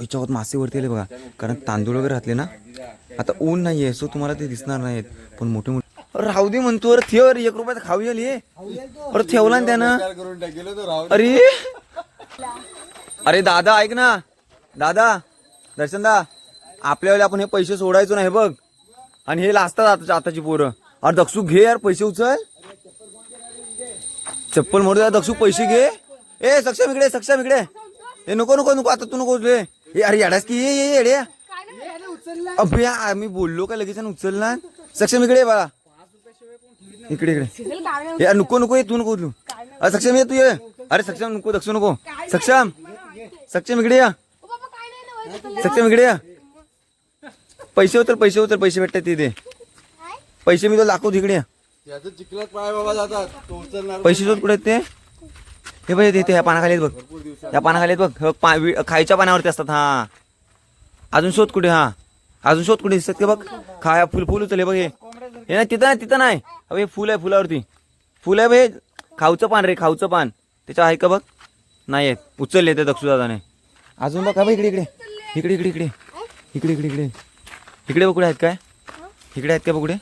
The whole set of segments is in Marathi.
याच्यावर मासे वरती आले बघा. कारण तांदूळ वगैरे घातले ना. आता ऊन नाहीये सो तुम्हाला ते दिसणार नाहीत. पण मोठे मोठे राहू दे म्हणतो अरे ठेव अरे, एक रुपयात खाऊ येईल अरे ठेवला ना त्यानं. अरे अरे दादा ऐक ना. दादा दर्शन दा आपल्या आपण हे पैसे सोडायचो ना हे बघ. आणि हे लाजतात आताची आताची पोरं. अरे दक्षू घे यार पैसे उचल. चप्पल मोड दक्षू पैसे घे. ए सक्षम इकडे सक्षम इकडे. ए नको नको नको आता तू नको उचले ए अरे येडास की? ये ये येड्या. अबे आम्ही बोललो का लगेच आणि उचलला? सक्षम इकडे ये बाळा. इकडे इकडे. अरे नको नको ये तू नको उचलू. अरे सक्षम ये तू ये. अरे सक्षम नको दक्षू नको. सक्षम. सक्षम इकडे या. सक्षम इकडे या. पैसे उतर पैसे उतर पैसे भेटतात तिथे. पैसे मी तो दाखवतो इकडे या. याचं चिखलात पाय बाबा जातात. तो उचलणार पैसे शोध कुठे ते? हे बघ ते ह्या पानाखाली बघ. त्या पानाखाली बघ. पा वि- खायच्या पानावरती असतात हा. अजून शोध कुठे हा? अजून शोध कुठे दिसतात का बघ? खाया फुल फुल उचल बघ हे. हे नाही तिथं नाही तिथं नाही. अबे हे फुल आहे फुलावरती. फुल आहे बघ खाऊचं पान रे खाऊचं पान. त्याच्या आहे का बघ? नाही आहेत. उचलले ते दक्षू दादाने अजून बघ हा बघ इकडे इकडे. इकडे इकडे इकडे. इकडे इकडे इकडे. इकडे बघ कुठे आहेत काय? इकडे आहेत का बघ कुठे?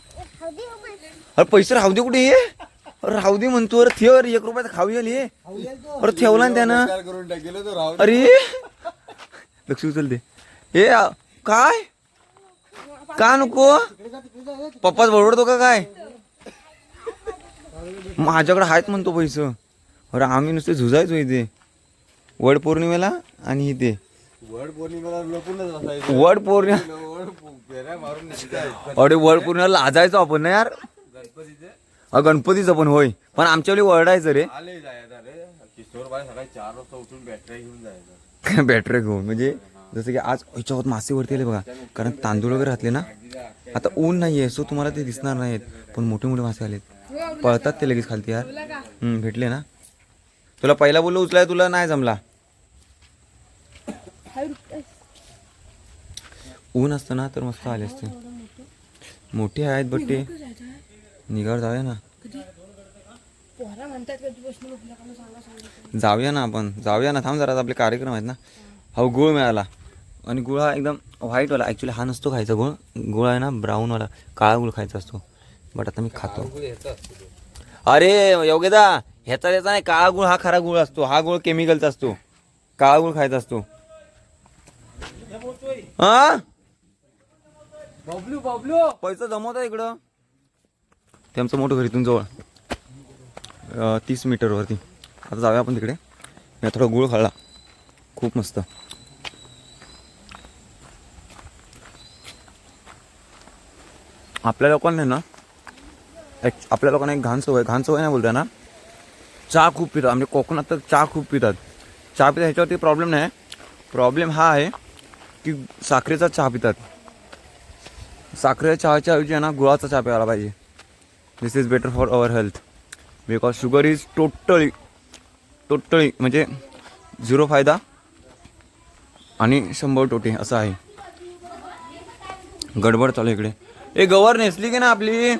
अरे पैसे राहू दे कुठे ये राहू दे म्हणतो अरे ठेव अरे एक रुपयात खाऊ आली अरे ठेवला ना त्यानं. विचार करून टाकेल तो राहू अरे. लक्ष उचलते हे काय? का नको? पप्पाच बडबडतो का काय? माझ्याकडे आहेत म्हणतो पैसे. अरे आम्ही नुसते झुजायचो इथे. वड पौर्णिमेला आणि इथे. वड पौर्णिमेला वड पौर्णिमा. अरे वड पौर्णिमेला लाजायचो आपण ना यार. गणपतीचे अ, गणपतीचं पण होय. पण आमच्या वेळी वरडायचं रे. आले जायचं रे. किशोर बाय सकाळी चार वाजता उठून बॅटरी घेऊन जायचं. बॅटरी घेऊन. म्हणजे जसं की आज याच्यावर मासे वरती आले बघा. कारण तांदूळ वगैरे घातले ना. आता ऊन नाहीये सो तुम्हाला ते दिसणार नाहीत. पण मोठे मोठे मासे आलेत. पळतात ते लगेच खालती यार. भेटले ना. तुला पहिला बोललो उचलाय तुला नाही जमला. ऊन असतं ना तर मस्त आले असते. मोठे आहेत बट ते निघावर जाऊया ना. जाऊया ना आपण. जाऊया ना. थांब जरा आपले कार्यक्रम आहेत ना. हो गुळ मिळाला. आणि गुळ हा एकदम व्हाईटवाला ॲक्च्युली हा नसतो खायचा गुळ. गुळ आहे ना ब्राऊनवाला काळा गुळ खायचा असतो. बट आता मी खातो. अरे योगेदा ह्याचा त्याचा नाही. काळा गुळ हा खरा गुळ असतो. हा गुळ केमिकलचा असतो. काळा गुळ खायचा असतो. हा बबलू बबलू. पैसा जमवता इकडं. ते आमचं मोठं घर इथून जवळ. तीस मीटरवरती आता जाऊया आपण तिकडे. मी थोडा गुळ खाल्ला. खूप मस्त. आपल्या लोकांना ना एक- आपल्या लोकांना एक घाण सवय घाण सवय नाही बोलताय ना. चहा खूप पितात. म्हणजे कोकणात तर चहा खूप पितात. चहा पितात ह्याच्यावरती प्रॉब्लेम नाही. प्रॉब्लेम हा आहे की साखरेचा चहा पितात. साखरेच्या चहाच्या ऐवजी आहे ना गुळाचा चहा प्यायला पाहिजे. This is better for our health because sugar is totally totally म्हणजे झिरो फायदा आणि शंभर तोटे असं आहे. गडबड चालू इकडे. ए गवर नेसली की ना आपली.